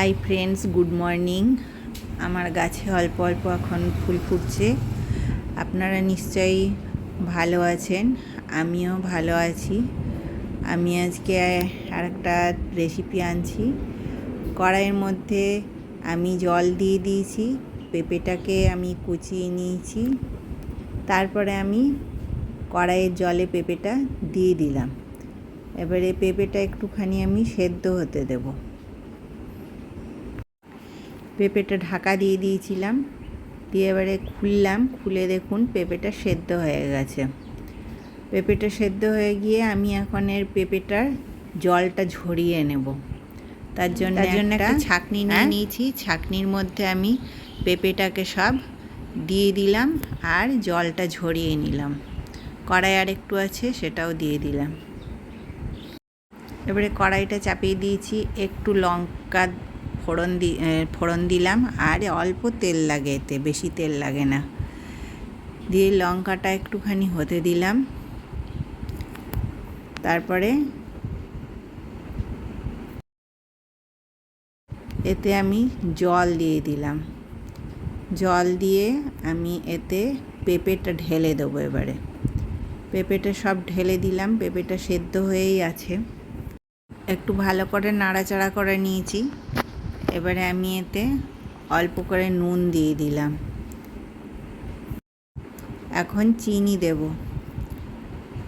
Hi friends good morning আমার গাছে অল্প অল্প এখন ফুল ফুটছে। আপনারা নিশ্চয়ই ভালো আছেন, আমিও ভালো আছি। আমি আজকে আর একটা রেসিপি আনছি। কড়াইয়ের মধ্যে আমি জল দিয়ে দিয়েছি, পেঁপেটাকে আমি কুচিয়ে নিয়েছি। তারপরে আমি কড়াইয়ের জলে পেঁপেটা দিয়ে দিলাম। এবারে পেঁপেটা একটুখানি আমি সেদ্ধ হতে দেব। পেঁপেটা ঢাকা দিয়ে দিয়েছিলাম। দিয়ে এবারে খুললাম খুলে দেখুন পেঁপেটা সেদ্ধ হয়ে গেছে। পেঁপেটা সেদ্ধ হয়ে গিয়ে আমি এখন এর পেঁপেটার জলটা ঝরিয়ে নেব। তার জন্য তার জন্য একটা ছাকনি নিয়ে নিয়েছি। ছাকনির মধ্যে আমি পেঁপেটাকে সব দিয়ে দিলাম আর জলটা ঝরিয়ে নিলাম। কড়াই আর একটু আছে সেটাও দিয়ে দিলাম। এবারে কড়াইটা চাপিয়ে দিয়েছি। একটু লঙ্কা ফোড়ন দি ফোড়ন দিলাম আর অল্প তেল লাগে এতে, বেশি তেল লাগে না। দিয়ে লঙ্কাটা একটুখানি হতে দিলাম। তারপরে এতে আমি জল দিয়ে দিলাম। জল দিয়ে আমি এতে পেঁপেটা ঢেলে দেবো এবারে। পেঁপেটা সব ঢেলে দিলাম, পেঁপেটা সেদ্ধ হয়েই আছে। একটু ভালো করে নাড়াচাড়া করে নিয়েছি। এবারে আমি এতে অল্প করে নুন দিয়ে দিলাম। এখন চিনি দেব।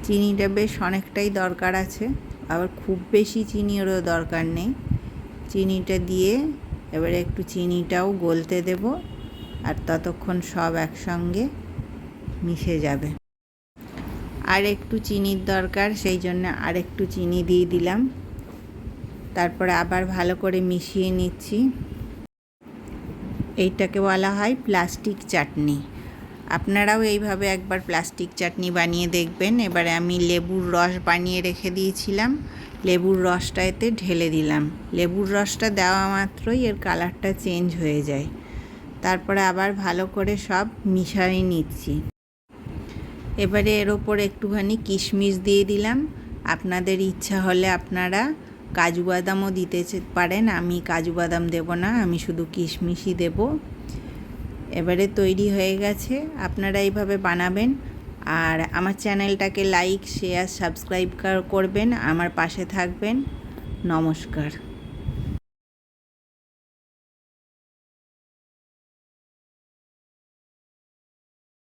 চিনিটা বেশ অনেকটাই দরকার আছে, আবার খুব বেশি চিনিরও দরকার নেই। চিনিটা দিয়ে এবারে একটু চিনিটাও গলতে দেব আর ততক্ষণ সব একসঙ্গে মিশে যাবে। আর একটু চিনির দরকার, সেই জন্য আর একটু চিনি দিয়ে দিলাম। তারপরে আবার ভালো করে মিশিয়ে নিচ্ছি। এইটাকে বলা হয় প্লাস্টিক চাটনি। আপনারাও এইভাবে একবার প্লাস্টিক চাটনি বানিয়ে দেখবেন। এবারে আমি লেবুর রস বানিয়ে রেখে দিয়েছিলাম। লেবুর রসটা এতে ঢেলে দিলাম। লেবুর রসটা দেওয়া মাত্রই এর কালারটা চেঞ্জ হয়ে যায়। তারপরে আবার ভালো করে সব মিশিয়ে নিচ্ছি। এবারে এর ওপর একটুখানি কিশমিশ দিয়ে দিলাম। আপনাদের ইচ্ছা হলে আপনারা কাজু বাদামও দিতে পারেন, আমি কাজু বাদাম দেব না, আমি শুধু কিশমিশই দেব। এবারে তৈরি হয়ে গেছে, আপনারা এইভাবে বানাবেন। আর আমার চ্যানেলটাকে লাইক, শেয়ার, সাবস্ক্রাইব করবেন, আমার পাশে থাকবেন। নমস্কার।